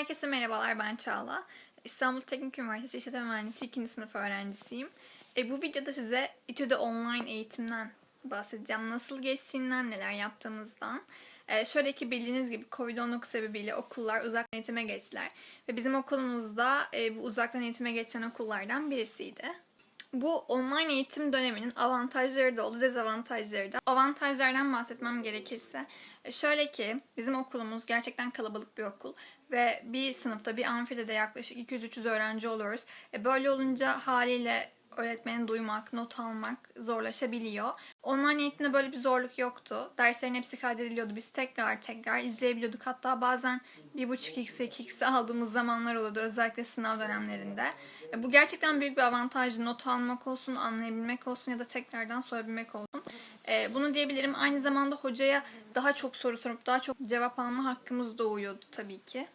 Herkese merhabalar ben Çağla. İstanbul Teknik Üniversitesi İşletme Mühendisi 2. sınıf öğrencisiyim. E, bu videoda size İTÜ'de online eğitimden bahsedeceğim. Nasıl geçtiğinden, neler yaptığımızdan. E, şöyle ki bildiğiniz gibi Covid-19 sebebiyle okullar uzaktan eğitime geçtiler. Ve bizim okulumuzda e, bu uzaktan eğitime geçen okullardan birisiydi. Bu online eğitim döneminin avantajları da oldu, dezavantajları da. Avantajlardan bahsetmem gerekirse, e, şöyle ki bizim okulumuz gerçekten kalabalık bir okul ve bir sınıfta bir amfide de yaklaşık 200-300 öğrenci oluyoruz. E, Böyle olunca haliyle öğretmeni duymak, not almak zorlaşabiliyor. Online eğitimde böyle bir zorluk yoktu. Derslerin hepsi kaydediliyordu. Biz tekrar tekrar izleyebiliyorduk. Hatta bazen 1.5x, 2x aldığımız zamanlar olurdu özellikle sınav dönemlerinde. E, Bu gerçekten büyük bir avantajdı. Not almak olsun, anlayabilmek olsun ya da tekrardan sorabilmek olsun. E, Bunu diyebilirim. Aynı zamanda hocaya daha çok soru sorup daha çok cevap alma hakkımız doğuyordu tabii ki.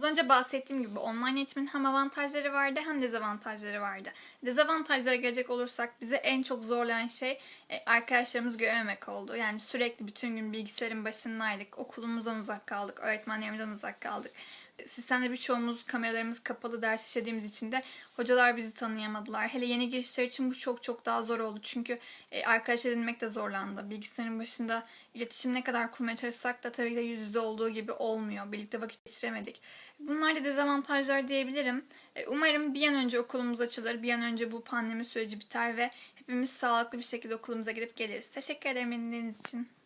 Az önce bahsettiğim gibi online eğitimin hem avantajları vardı hem dezavantajları vardı. Dezavantajlara gelecek olursak bize en çok zorlayan şey e, arkadaşlarımız görememek oldu. Yani sürekli bütün gün bilgisayarın başındaydık, okulumuzdan uzak kaldık, öğretmenlerimizden uzak kaldık. Sistemde birçoğumuz kameralarımız kapalı ders işlediğimiz için de hocalar bizi tanıyamadılar. Hele yeni girişler için bu çok çok daha zor oldu. Çünkü e, arkadaş edinmek de zorlandı. Bilgisayarın başında iletişim ne kadar kurmaya çalışsak da tabii ki de yüz yüze olduğu gibi olmuyor. Birlikte vakit geçiremedik. Bunlar da dezavantajlar diyebilirim. E, Umarım bir an önce okulumuz açılır, bir an önce bu pandemi süreci biter ve hepimiz sağlıklı bir şekilde okulumuza gidip geliriz. Teşekkür ederim dinlediğiniz için.